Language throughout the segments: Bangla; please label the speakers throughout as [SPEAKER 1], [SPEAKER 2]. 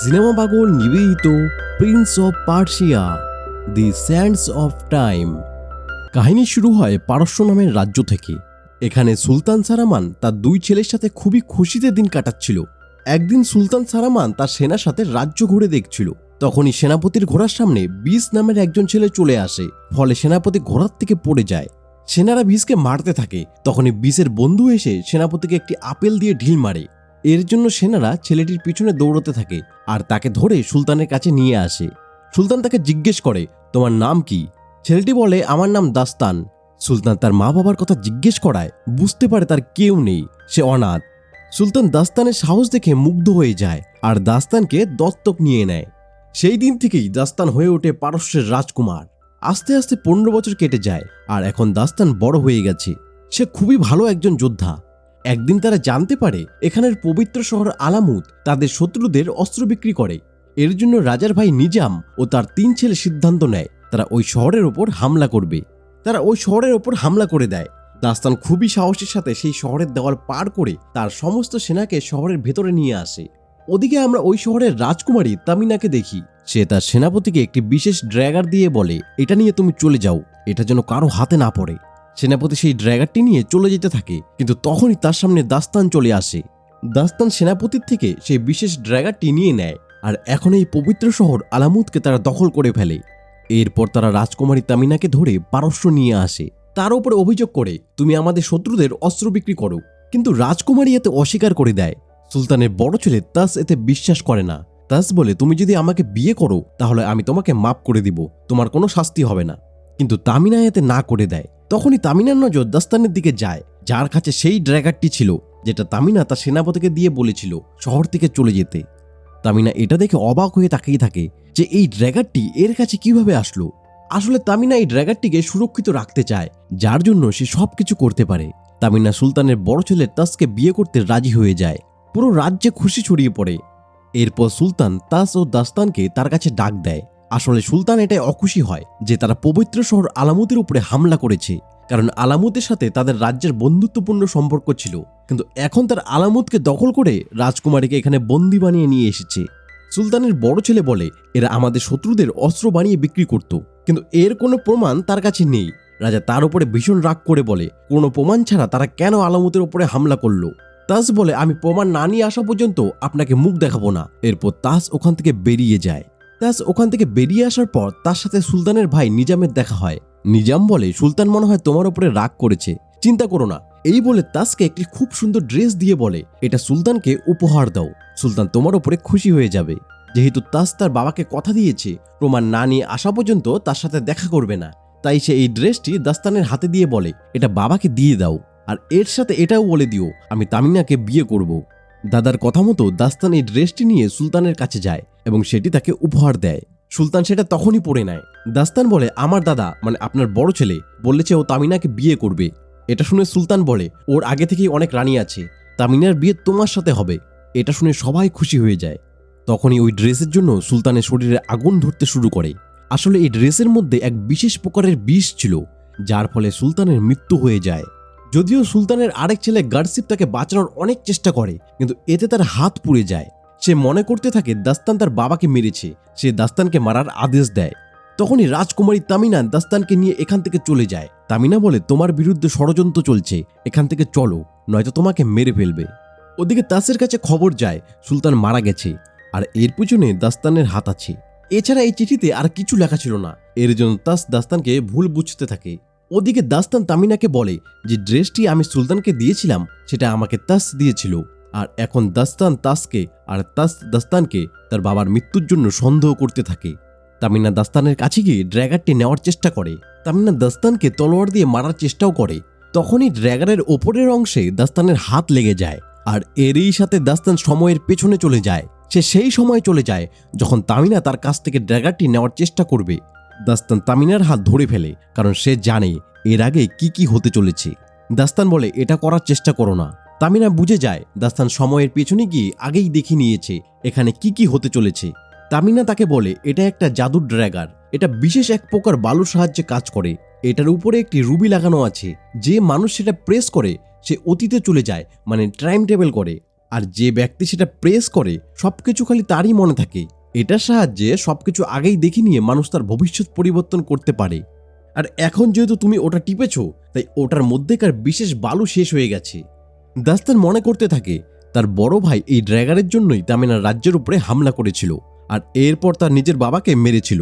[SPEAKER 1] সিনেমা পাগল নিবেদিত Prince of Persia, the Sands of Time. কাহিনী শুরু হয় পারস্য নামের রাজ্য থেকে। এখানে সুলতান সারামান তার দুই ছেলের সাথে খুবই খুশিতে দিন কাটাচ্ছিল। একদিন সুলতান সারামান তার সেনার সাথে রাজ্য ঘুরে দেখছিল। তখনই সেনাপতির ঘোড়ার সামনে বিষ নামের একজন ছেলে চলে আসে, ফলে সেনাপতি ঘোড়ার থেকে পড়ে যায়। সেনারা বিষকে মারতে থাকে। তখনই বিষের বন্ধু এসে সেনাপতিকে একটি আপেল দিয়ে ঢিল মারে। এর জন্য সেনারা ছেলেটির পিছনে দৌড়তে থাকে আর তাকে ধরে সুলতানের কাছে নিয়ে আসে। সুলতান তাকে জিজ্ঞেস করে, তোমার নাম কি? ছেলেটি বলে, আমার নাম দাস্তান। সুলতান তার মা বাবার কথা জিজ্ঞেস করায়, বুঝতে পারে তার কেউ নেই, সে অনাথ। সুলতান দাস্তানের সাহস দেখে মুগ্ধ হয়ে যায় আর দাস্তানকে দত্তক নিয়ে নেয়। সেই দিন থেকেই দাস্তান হয়ে ওঠে পারস্যের রাজকুমার। আস্তে আস্তে পনেরো বছর কেটে যায় আর এখন দাস্তান বড় হয়ে গেছে। সে খুবই ভালো একজন যোদ্ধা। একদিন তারা জানতে পারে এখানের পবিত্র শহর আলামুদ তাদের শত্রুদের অস্ত্র বিক্রি করে। এর জন্য রাজার ভাই নিজাম ও তার তিন ছেলে সিদ্ধান্ত নেয়, তারা ওই শহরের ওপর হামলা করবে। তারা ওই শহরের ওপর হামলা করে দেয়। দাস্তান খুবই সাহসের সাথে সেই শহরের দেওয়াল পার করে তার সমস্ত সেনাকে শহরের ভেতরে নিয়ে আসে। ওদিকে আমরা ওই শহরের রাজকুমারী তামিনাকে দেখি। সে তার সেনাপতিকে একটি বিশেষ ড্র্যাগার দিয়ে বলে, এটা নিয়ে তুমি চলে যাও। এটা যেন কারও হাতে না পড়ে। সেনাপতি সেই ড্র্যাগারটি নিয়ে চলে যেতে থাকে, কিন্তু তখনই তার সামনে দাস্তান চলে আসে। দাস্তান সেনাপতির থেকে সেই বিশেষ ড্র্যাগারটি নিয়ে নেয়, আর এখন এই পবিত্র শহর আলামুদকে তারা দখল করে ফেলে। এরপর তারা রাজকুমারী তামিনাকে ধরে পারস্য নিয়ে আসে। তার উপরে অভিযোগ করে, তুমি আমাদের শত্রুদের অস্ত্র বিক্রি করো। কিন্তু রাজকুমারী এতে অস্বীকার করে দেয়। সুলতানের বড় ছেলে তাস এতে বিশ্বাস করে না। তাস বলে, তুমি যদি আমাকে বিয়ে করো, তাহলে আমি তোমাকে মাফ করে দিব। তোমার কোনো শাস্তি হবে না। কিন্তু তামিনা এতে না করে দেয়। তখনই তামিনার নজর দাস্তানের দিকে যায়, যার কাছে সেই ড্র্যাগারটি ছিল, যেটা তামিনা তার সেনাপতিকে দিয়ে বলেছিল শহর থেকে চলে যেতে। তামিনা এটা দেখে অবাক হয়ে তাকিয়ে থাকে যে এই ড্র্যাগারটি এর কাছে কীভাবে আসলো। আসলে তামিনা এই ড্র্যাগারটিকে সুরক্ষিত রাখতে চায়, যার জন্য সে সবকিছু করতে পারে। তামিনা সুলতানের বড় ছেলে তাসকে বিয়ে করতে রাজি হয়ে যায়, পুরো রাজ্যে খুশি ছড়িয়ে পড়ে। এরপর সুলতান তাস ও দাস্তানকে তার কাছে ডাক দেয়। আসলে সুলতান এটাই অখুশি হয় যে তারা পবিত্র শহর আলামতের উপরে হামলা করেছে। কারণ আলামতের সাথে তাদের রাজ্যের বন্ধুত্বপূর্ণ সম্পর্ক ছিল। কিন্তু এখন তার আলামতকে দখল করে রাজকুমারীকে এখানে বন্দি বানিয়ে নিয়ে এসেছে। সুলতানের বড় ছেলে বলে, এরা আমাদের শত্রুদের অস্ত্র বানিয়ে বিক্রি করত। কিন্তু এর কোনো প্রমাণ তার কাছে নেই। রাজা তার উপরে ভীষণ রাগ করে বলে, কোনো প্রমাণ ছাড়া তারা কেন আলামতের উপরে হামলা করল? তাস বলে, আমি প্রমাণ না নিয়ে আসা পর্যন্ত আপনাকে মুখ দেখাবো না। এরপর তাস ওখান থেকে বেরিয়ে যায়। তাস ওখান থেকে বেরিয়ে আসার পর তার সাথে সুলতানের ভাই নিজামের দেখা হয়। নিজাম বলে, সুলতান মনে হয় তোমার উপরে রাগ করেছে। চিন্তা করো না। এই বলে তাসকে একটি খুব সুন্দর ড্রেস দিয়ে বলে, এটা সুলতানকে উপহার দাও। সুলতান তোমার উপরে খুশি হয়ে যাবে। যেহেতু তাস তার বাবাকে কথা দিয়েছে, প্রমাণ না নিয়ে আসা পর্যন্ত তার সাথে দেখা করবে না। তাই সে এই ড্রেসটি দাস্তানের হাতে দিয়ে বলে, এটা বাবাকে দিয়ে দাও। আর এর সাথে এটাও বলে দিও, আমি তামিনাকে বিয়ে করব। দাদার কথা মতো দাস্তান এই ড্রেসটি নিয়ে সুলতানের কাছে যায় এবং সেটি তাকে উপহার দেয়। সুলতান সেটা তখনই পরে নেয়। দাস্তান বলে, আমার দাদা মানে আপনার বড় ছেলে, বলেছে ও তামিনাকে বিয়ে করবে। এটা শুনে সুলতান বলে, ওর আগে থেকেই অনেক রানী আছে। তামিনার বিয়ে তোমার সাথে হবে। এটা শুনে সবাই খুশি হয়ে যায়। তখনই ওই ড্রেসের জন্য সুলতানের শরীরে আগুন ধরতে শুরু করে। আসলে এই ড্রেসের মধ্যে এক বিশেষ প্রকারের বিষ ছিল, যার ফলে সুলতানের মৃত্যু হয়ে যায়। যদিও সুলতানের আরেক ছেলে গার্সিপ তাকে বাঁচানোর অনেক চেষ্টা করে, কিন্তু এতে তার হাত পুড়ে যায়। সে মনে করতে থাকে দাস্তান তার বাবাকে মেরেছে, সে দাস্তানকে মারার আদেশ দেয়। তখনই রাজকুমারী তামিনা দাস্তানকে নিয়ে এখান থেকে চলে যায়। তামিনা বলে, তোমার বিরুদ্ধে ষড়যন্ত্র চলছে, এখান থেকে চলো, নয়তো তোমাকে মেরে ফেলবে। ওদিকে তাসের কাছে খবর যায়, সুলতান মারা গেছে, আর এর পিছনে দাস্তানের হাত আছে। এছাড়া এই চিঠিতে আর কিছু লেখা ছিল না। এর জন্য তাস দাস্তানকে ভুল বুঝতে থাকে। ওদিকে দাস্তান তামিনাকে বলে যে ড্রেসটি আমি সুলতানকে দিয়েছিলাম, সেটা আমাকে তাস দিয়েছিল। আর এখন দাস্তান তাসকে আর তাস দাস্তানকে তার বাবার মৃত্যুর জন্য সন্দেহ করতে থাকে। তামিনা দাস্তানের কাছে গিয়ে ড্র্যাগারটি নেওয়ার চেষ্টা করে। তামিনা দাস্তানকে তলোয়ার দিয়ে মারার চেষ্টাও করে। তখনই ড্র্যাগারের ওপরের অংশে দাস্তানের হাত লেগে যায় আর এরই সাথে দাস্তান সময়ের পেছনে চলে যায়। সে সেই সময় চলে যায় যখন তামিনা তার কাছ থেকে ড্র্যাগারটি নেওয়ার চেষ্টা করবে। দাস্তান তামিনার হাত ধরে ফেলে, কারণ সে জানে এর আগে কি কি হতে চলেছে। দাস্তান বলে, এটা করার চেষ্টা করো না। তামিনা বুঝে যায়, দাস্তান সময়ের পেছনে গিয়ে আগেই দেখে নিয়েছে এখানে কি কি হতে চলেছে। তামিনা তাকে বলে, এটা একটা জাদুর ড্র্যাগার। এটা বিশেষ এক প্রকার বালুর সাহায্যে কাজ করে। এটার উপরে একটি রুবি লাগানো আছে। যে মানুষ সেটা প্রেস করে, সে অতীতে চলে যায় মানে টাইম টেবিল করে। আর যে ব্যক্তি সেটা প্রেস করে, সবকিছু খালি তারই মনে থাকে। এটার সাহায্যে সবকিছু আগেই দেখে নিয়ে মানুষ তার ভবিষ্যৎ পরিবর্তন করতে পারে। আর এখন যেহেতু তুমি ওটা টিপেছো, তাই ওটার মধ্যেকার বিশেষ বালু শেষ হয়ে গেছে। দাস্তান মনে করতে থাকে, তার বড় ভাই এই ড্র্যাগারের জন্যই তামিনার রাজ্যের উপরে হামলা করেছিল, আর এরপর তার নিজের বাবাকে মেরেছিল।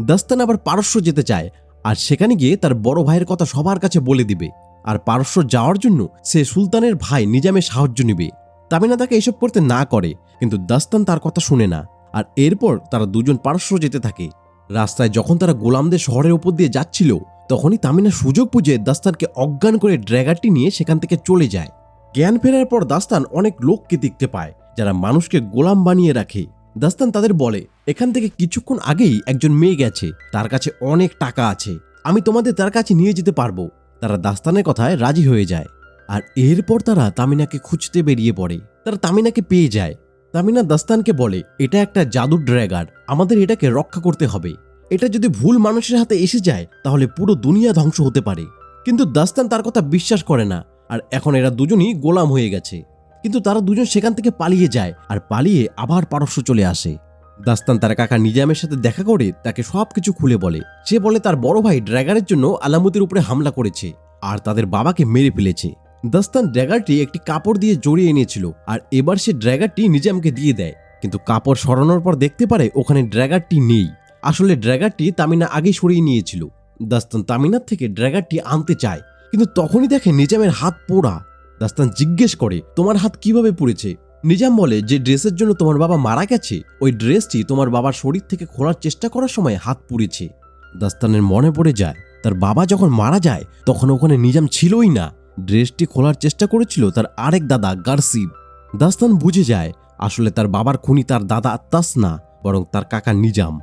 [SPEAKER 1] দাস্তান আবার পারস্য যেতে চায়, আর সেখানে গিয়ে তার বড় ভাইয়ের কথা সবার কাছে বলে দিবে। আর পারস্য যাওয়ার জন্য সে সুলতানের ভাই নিজামের সাহায্য নিবে। তামিনা তাকে এসব করতে না করে, কিন্তু দাস্তান তার কথা শুনে না। আর এরপর তারা দুজন পারস্য যেতে থাকে। রাস্তায় যখন তারা গোলামদের শহরের উপর দিয়ে যাচ্ছিল, তখনই তামিনা সুযোগ বুঝে দাস্তানকে অজ্ঞান করে ড্র্যাগারটি নিয়ে সেখান থেকে চলে যায়। জ্ঞান ফেরার পর দাস্তান অনেক লোককে দেখতে পায়, যারা মানুষকে গোলাম বানিয়ে রাখে। দাস্তান তাদের বলে, এখান থেকে কিছুক্ষণ আগেই একজন মেয়ে গেছে, তার কাছে অনেক টাকা আছে, আমি তোমাদের তার কাছে নিয়ে যেতে পারব। তারা দাস্তানের কথায় রাজি হয়ে যায়। আর এরপর তারা তামিনাকে খুঁজতে বেরিয়ে পড়ে। তারা তামিনাকে পেয়ে যায়। তামিনা দাস্তানকে বলে, এটা একটা জাদুর ড্র্যাগার, আমাদের এটাকে রক্ষা করতে হবে। এটা যদি ভুল মানুষের হাতে এসে যায়, তাহলে পুরো দুনিয়া ধ্বংস হতে পারে। কিন্তু দাস্তান তার কথা বিশ্বাস করে না, আর এখন এরা দুজনই গোলাম হয়ে গেছে। কিন্তু তারা দুজন সেখান থেকে পালিয়ে যায়, আর পালিয়ে আবার পারস্য চলে আসে। দাস্তান তার কাকা নিজামের সাথে দেখা করে তাকে সবকিছু খুলে বলে। সে বলে, তার বড় ভাই ড্র্যাগারের জন্য আলামতির উপরে হামলা করেছে, আর তাদের বাবাকে মেরে ফেলেছে। দাস্তান ড্র্যাগারটি একটি কাপড় দিয়ে জড়িয়ে এনেছিল, আর এবার সে ড্র্যাগারটি নিজামকে দিয়ে দেয়। কিন্তু কাপড় সরানোর পর দেখতে পারে ওখানে ড্র্যাগারটি নেই। আসলে ড্র্যাগারটি তামিনা আগেই সরিয়ে নিয়েছিল। দাস্তান তামিনার থেকে ড্র্যাগারটি আনতে চায়, কিন্তু তখনই দেখে নিজামের হাত পোড়া। দাস্তান জিজ্ঞেস করে, তোমার হাত কীভাবে পুড়েছে? নিজাম বলে, যে ড্রেসের জন্য তোমার বাবা মারা গেছে, ওই ড্রেসটি তোমার বাবার শরীর থেকে খোলার চেষ্টা করার সময় হাত পুড়েছে। দাস্তানের মনে পড়ে যায়, তার বাবা যখন মারা যায়, তখন ওখানে নিজাম ছিলই না। ড্রেসটি খোলার চেষ্টা করেছিল তার আরেক দাদা গার্সিব। দাস্তান বুঝে যায়, আসলে তার বাবার খুনি তার দাদা আত্মাস না বরং তার কাকা নিজাম।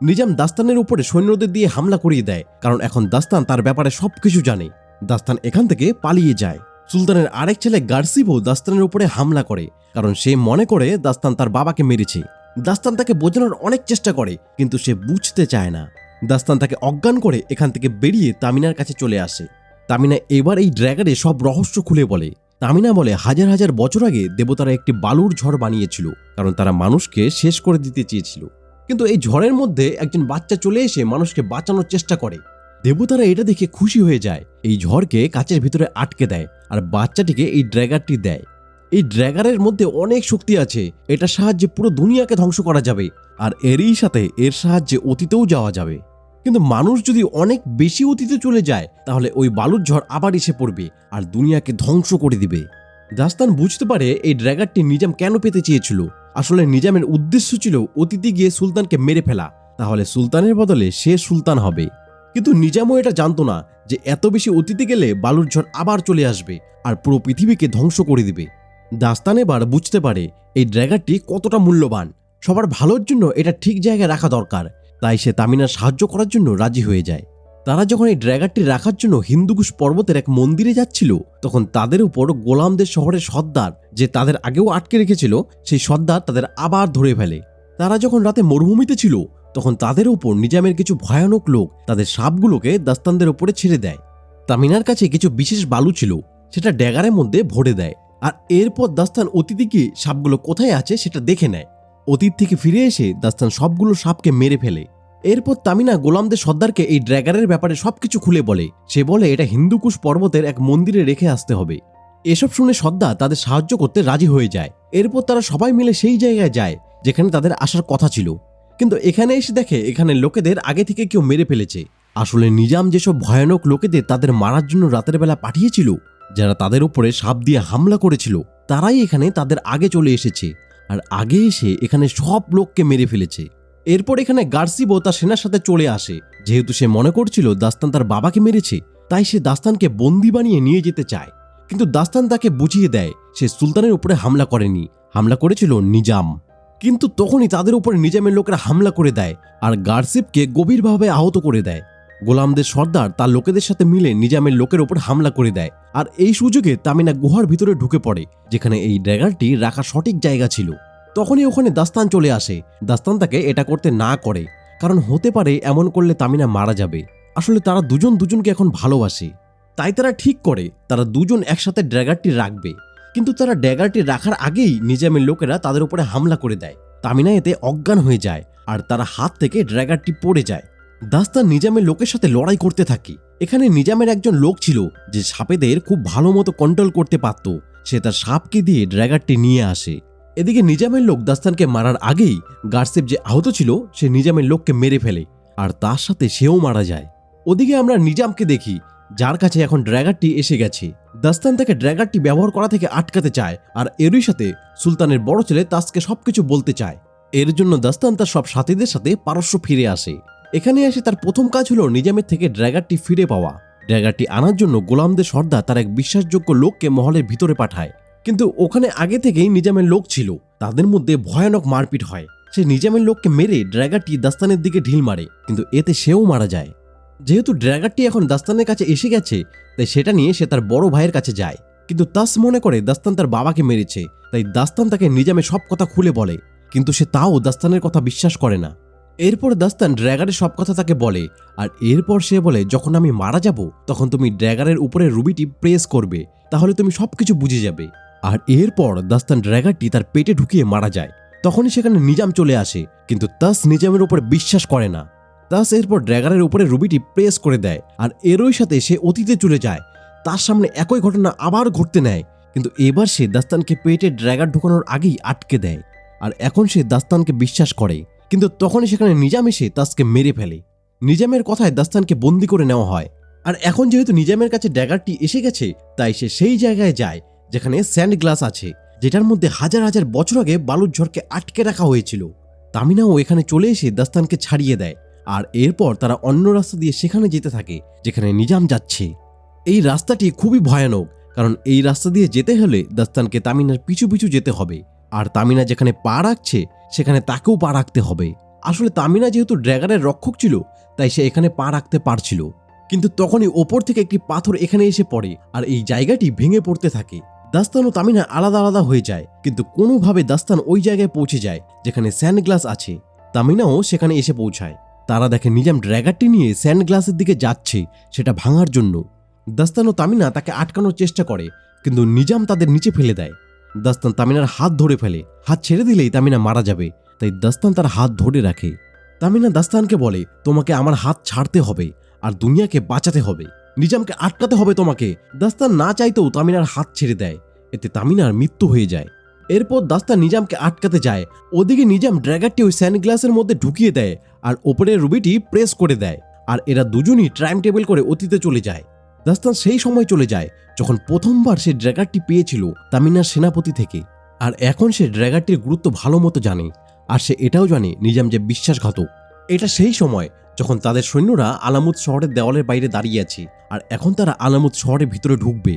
[SPEAKER 1] নিজাম দাস্তানের উপরে সৈন্যদের দিয়ে হামলা করিয়ে দেয়, কারণ এখন দাস্তান তার ব্যাপারে সবকিছু জানে। দাস্তান এখান থেকে পালিয়ে যায়। সুলতানের আরেক ছেলে গার্সিবও দাস্তানের উপরে হামলা করে, কারণ সে মনে করে দাস্তান তার বাবাকে মেরেছে। দাস্তান তাকে বোঝানোর অনেক চেষ্টা করে, কিন্তু সে বুঝতে চায় না। দাস্তান তাকে অজ্ঞান করে এখান থেকে বেরিয়ে তামিনার কাছে চলে আসে। তামিনা এবার এই ড্র্যাগারে সব রহস্য খুলে বলে। তামিনা বলে, হাজার হাজার বছর আগে দেবতারা একটি বালুর ঝড় বানিয়েছিল, কারণ তারা মানুষকে শেষ করে দিতে চেয়েছিল। কিন্তু এই ঝড়ের মধ্যে একজন বাচ্চা চলে এসে মানুষকে বাঁচানোর চেষ্টা করে। দেবতারা এটা দেখে খুশি হয়ে যায়, এই ঝড়কে কাচের ভিতরে আটকে দেয় আর বাচ্চাটিকে এই ড্র্যাগারটি দেয়। এই ড্র্যাগারের মধ্যে অনেক শক্তি আছে এটা সাহায্যে পুরো দুনিয়াকে ধ্বংস করা যাবে, আর এরই সাথে এর সাহায্যে অতীতেও যাওয়া যাবে। কিন্তু মানুষ যদি অনেক বেশি অতীতে চলে যায়, তাহলে ওই বালুর ঝড় আবার এসে পড়বে আর দুনিয়াকে ধ্বংস করে দিবে। দাস্তান বুঝতে পারে এই ড্র্যাগারটি নিজাম কেন পেতে চেয়েছিল। আসলে নিজামের উদ্দেশ্য ছিল অতীতে গিয়ে সুলতানকে মেরে ফেলা। তাহলে সুলতানের বদলে সে সুলতান হবে। কিন্তু নিজামও এটা জানতো না যে এত বেশি অতীতে গেলে বালুর ঝড় আবার চলে আসবে আর পুরো পৃথিবীকে ধ্বংস করে দিবে। দাস্তান এবার বুঝতে পারে এই ড্র্যাগারটি কতটা মূল্যবান। সবার ভালোর জন্য এটা ঠিক জায়গায় রাখা দরকার। তাই সে তামিনার সাহায্য করার জন্য রাজি হয়ে যায়। তারা যখন এই ড্র্যাগারটি রাখার জন্য হিন্দুকুশ পর্বতের এক মন্দিরে যাচ্ছিল, তখন তাদের উপর গোলামদের শহরের সর্দার যে তাদের আগেও আটকে রেখেছিল, সেই সর্দার তাদের আবার ধরে ফেলে। তারা যখন রাতে মরুভূমিতে ছিল, তখন তাদের উপর নিজামের কিছু ভয়ানক লোক তাদের সাপগুলোকে দাস্তানদের উপরে ছেড়ে দেয়। তামিনার কাছে কিছু বিশেষ বালু ছিল, সেটা ড্যাগারের মধ্যে ভরে দেয়। আর এরপর দাস্তান গিয়ে সাপগুলো কোথায় আছে সেটা দেখে নেয়। অতীত থেকে ফিরে এসে দাস্তান সবগুলো সাপকে মেরে ফেলে। এরপর তামিনা গোলামদের সর্দারকে এই ড্র্যাগারের ব্যাপারে সবকিছু খুলে বলে। সে বলে, এটা হিন্দুকুশ পর্বতের এক মন্দিরে রেখে আসতে হবে। এসব শুনে সর্দার তাদের সাহায্য করতে রাজি হয়ে যায়। এরপর তারা সবাই মিলে সেই জায়গায় যায়, যেখানে তাদের আসার কথা ছিল। কিন্তু এখানে এসে দেখে, এখানে লোকেদের আগে থেকে কেউ মেরে ফেলেছে। আসলে নিজাম যেসব ভয়ানক লোকেদের তাদের মারার জন্য রাতের বেলা পাঠিয়েছিল, যারা তাদের উপরে সাপ দিয়ে হামলা করেছিল, তারাই এখানে তাদের আগে চলে এসেছে। আর আগে এসে এখানে সব লোককে মেরে ফেলেছে। এরপর এখানে গার্সিবো তার সেনার সাথে চলে আসে। যেহেতু সে মনে করছিল দাস্তান তার বাবাকে মেরেছে, তাই সে দাস্তানকে বন্দি বানিয়ে নিয়ে যেতে চায়। কিন্তু দাস্তান তাকে বুঝিয়ে দেয়, সে সুলতানের উপরে হামলা করেনি, হামলা করেছিল নিজাম। কিন্তু তখনই তাদের উপরে নিজামের লোকেরা হামলা করে দেয়, আর গার্সিপকে গভীরভাবে আহত করে দেয়। গোলামদের সর্দার তার লোকেদের সাথে মিলে নিজামের লোকের ওপর হামলা করে দেয়। আর এই সুযোগে তামিনা গুহার ভিতরে ঢুকে পড়ে, যেখানে এই ড্র্যাগারটি রাখা সঠিক জায়গা ছিল। তখনই ওখানে দাস্তান চলে আসে। দাস্তান তাকে এটা করতে না করে। কারণ হতে পারে এমন করলে তামিনা মারা যাবে। আসলে তারা দুজন দুজনকে এখন ভালোবাসে। তাই তারা ঠিক করে, তারা দুজন একসাথে ড্র্যাগারটি রাখবে। কিন্তু তারা ড্যাগারটি রাখার আগেই নিজামের লোকেরা তাদের উপরে হামলা করে দেয়। তামিনা এতে অজ্ঞান হয়ে যায়, আর তারা হাত থেকে ড্র্যাগারটি পড়ে যায়। দাস্তান নিজামের লোকের সাথে লড়াই করতে থাকে। এখানে নিজামের একজন লোক ছিল যে সাপেদের খুব ভালো মতো কন্ট্রোল করতে পারত। সে তার সাপকে দিয়ে ড্র্যাগারটি নিয়ে আসে। এদিকে নিজামের লোক দাস্তানকে মারার আগেই গার্সেপ যে আহত ছিল, সে নিজামের লোককে মেরে ফেলে আর তার সাথে সেও মারা যায়। ওদিকে আমরা নিজামকে দেখি, যার কাছে এখন ড্র্যাগারটি এসে গেছে। দাস্তান তাকে ড্র্যাগারটি ব্যবহার করা থেকে আটকাতে চায় আর এরই সাথে সুলতানের বড় ছেলে তাসকে সবকিছু বলতে চায়। এর জন্য দাস্তান তার সব সাথীদের সাথে পারস্য ফিরে আসে। এখানে এসে তার প্রথম কাজ হলো নিজামের থেকে ড্র্যাগারটি ফিরে পাওয়া। ড্র্যাগারটি আনার জন্য গোলামদের সর্দার তার এক বিশ্বাসযোগ্য লোককে মহলের ভিতরে পাঠায়। কিন্তু ওখানে আগে থেকেই নিজামের লোক ছিল। তাদের মধ্যে ভয়ানক মারপিট হয়। সে নিজামের লোককে মেরে ড্র্যাগারটি দাস্তানের দিকে ঢিল মারে, কিন্তু এতে সেও মারা যায়। যেহেতু ড্র্যাগারটি এখন দাস্তানের কাছে এসে গেছে, তাই সেটা নিয়ে সে তার বড় ভাইয়ের কাছে যায়। কিন্তু তাস মনে করে দাস্তান তার বাবাকে মেরেছে, তাই দাস্তান তাকে নিজামে সব কথা খুলে বলে। কিন্তু সে তাও দাস্তানের কথা বিশ্বাস করে না। এরপর দাস্তান ড্র্যাগারের সব কথা তাকে বলে, আর এরপর সে বলে, যখন আমি মারা যাব, তখন তুমি ড্র্যাগারের উপরে রুবিটি প্রেস করবে, তাহলে তুমি সবকিছু বুঝে যাবে। আর এরপর দাস্তান ড্র্যাগারটি তার পেটে ঢুকিয়ে মারা যায়। তখনই সেখানে নিজাম চলে আসে, কিন্তু তাস নিজামের উপরে বিশ্বাস করে না। তাস এরপর ড্র্যাগারের উপরে রুবিটি প্রেস করে দেয়, আর এরই সাথে সে অতীতে চলে যায়। তার সামনে একই ঘটনা আবার ঘটতে নেয়, কিন্তু এবার সে দাস্তানকে পেটে ড্র্যাগার ঢুকানোর আগেই আটকে দেয়। আর এখন সে দাস্তানকে বিশ্বাস করে। কিন্তু তখনই সেখানে নিজাম এসে তাসকে মেরে ফেলে। নিজামের কথায় দাস্তানকে বন্দি করে নেওয়া হয়। আর এখন যেহেতু নিজামের কাছে ড্যাগারটি এসে গেছে, তাই সে সেই জায়গায় যায়, যেখানে স্যান্ড গ্লাস আছে, যেটার মধ্যে হাজার হাজার বছর আগে বালুর ঝড়কে আটকে রাখা হয়েছিল। তামিনাও এখানে চলে এসে দাস্তানকে ছাড়িয়ে দেয়, আর এরপর তারা অন্য রাস্তা দিয়ে সেখানে যেতে থাকে, যেখানে নিজাম যাচ্ছে। এই রাস্তাটি খুবই ভয়ানক, কারণ এই রাস্তা দিয়ে যেতে হলে দাস্তানকে তামিনার পিছু পিছু যেতে হবে। আর তামিনা যেখানে পা রাখছে, সেখানে তাকেও পা রাখতে হবে। আসলে তামিনা যেহেতু ড্র্যাগারের রক্ষক ছিল, তাই সে এখানে পা রাখতে পারছিল। কিন্তু তখনই ওপর থেকে একটি পাথর এখানে এসে পড়ে আর এই জায়গাটি ভেঙে পড়তে থাকে। দাস্তান ও তামিনা আলাদা আলাদা হয়ে যায়, কিন্তু কোনোভাবে দাস্তান ওই জায়গায় পৌঁছে যায়, যেখানে স্যান্ড গ্লাস আছে। তামিনাও সেখানে এসে পৌঁছায়। তারা দেখে নিজাম ড্র্যাগারটি নিয়ে স্যান্ড গ্লাসের দিকে যাচ্ছে, সেটা ভাঙার জন্য। দাস্তান ও তামিনা তাকে আটকানোর চেষ্টা করে, কিন্তু নিজাম তাদের নিচে ফেলে দেয়। দাস্তান তামিনার হাত ধরে ফেলে। হাত ছেড়ে দিলেই তামিনা মারা যাবে। তাই দাস্তান তার হাত ধরে রাখে। তামিনা দাস্তানকে বলে, তোমাকে আমার হাত ছাড়তে হবে আর দুনিয়াকে বাঁচাতে হবে। নিজামকে আটকাতে হবে তোমাকে। দাস্তান না চাইতেও তামিনার হাত ছেড়ে দেয়। এতে তামিনার মৃত্যু হয়ে যায়। এরপর দাস্তান নিজামকে আটকাতে যায়। ওদিকে নিজাম ড্র্যাগারটি ওই স্যান্ড গ্লাসের মধ্যে ঢুকিয়ে দেয় আর ওপরের রুবিটি প্রেস করে দেয়। আর এরা দুজনই টাইম টেবিল করে অতীতে চলে যায়। দাস্তান সেই সময় চলে যায় যখন প্রথমবার সে ড্র্যাগারটি পেয়েছিল তামিনার সেনাপতি থেকে। আর এখন সে ড্র্যাগারটির গুরুত্ব ভালো মতো জানে, আর সে এটাও জানে নিজাম যে বিশ্বাসঘাতক। এটা সেই সময় যখন তাদের সৈন্যরা আলামুদ শহরের দেওয়ালের বাইরে দাঁড়িয়ে আছে, আর এখন তারা আলামুদ শহরের ভিতরে ঢুকবে।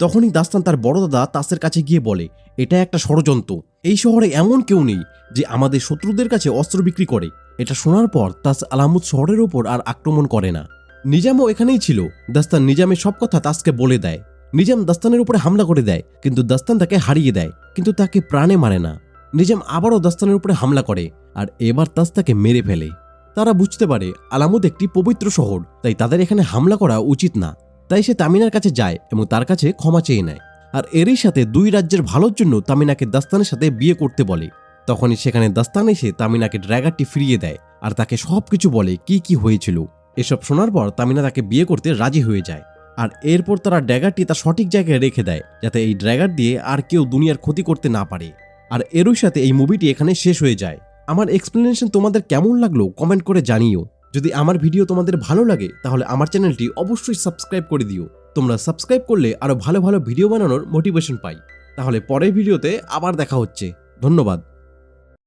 [SPEAKER 1] তখনই দাস্তান তার বড় দাদা তাসের কাছে গিয়ে বলে, এটা একটা ষড়যন্ত্র। এই শহরে এমন কেউ নেই যে আমাদের শত্রুদের কাছে অস্ত্র বিক্রি করে। এটা শোনার পর তাস আলামুদ শহরের ওপর আর আক্রমণ করে না। নিজামও এখানেই ছিল। দাস্তান নিজামের সব কথা তাসকে বলে দেয়। নিজাম দাস্তানের উপরে হামলা করে দেয়, কিন্তু দাস্তান তাকে হারিয়ে দেয়, কিন্তু তাকে প্রাণে মারে না। নিজাম আবারও দাস্তানের উপরে হামলা করে, আর এবার তাস তাকে মেরে ফেলে। তারা বুঝতে পারে, আলামুদ একটি পবিত্র শহর, তাই তাদের এখানে হামলা করা উচিত না। তাই সে তামিনার কাছে যায় এবং তার কাছে ক্ষমা চেয়ে নেয়। আর এরই সাথে দুই রাজ্যের ভালোর জন্য তামিনাকে দাস্তানের সাথে বিয়ে করতে বলে। তখনই সেখানে দাস্তান এসে তামিনাকে ড্র্যাগারটি ফিরিয়ে দেয়, আর তাকে সব কিছু বলে কি কি হয়েছিল। এসব শোনার পর তামিনা তাকে বিয়ে করতে রাজি হয়ে যায়। আর এরপর তারা ড্র্যাগারটি তার সঠিক জায়গায় রেখে দেয়, যাতে এই ড্র্যাগার দিয়ে আর কেউ দুনিয়ার ক্ষতি করতে না পারে। আর এরই সাথে এই মুভিটি এখানে শেষ হয়ে যায়। আমার এক্সপ্লেনেশন তোমাদের কেমন লাগল কমেন্ট করে জানিও। যদি আমার ভিডিও তোমাদের ভালো লাগে, তাহলে আমার চ্যানেলটি অবশ্যই সাবস্ক্রাইব করে দিও। তোমরা সাবস্ক্রাইব করলে আরও ভালো ভালো ভিডিও বানানোর মোটিভেশন পাই। তাহলে পরের ভিডিওতে আবার দেখা হচ্ছে। ধন্যবাদ।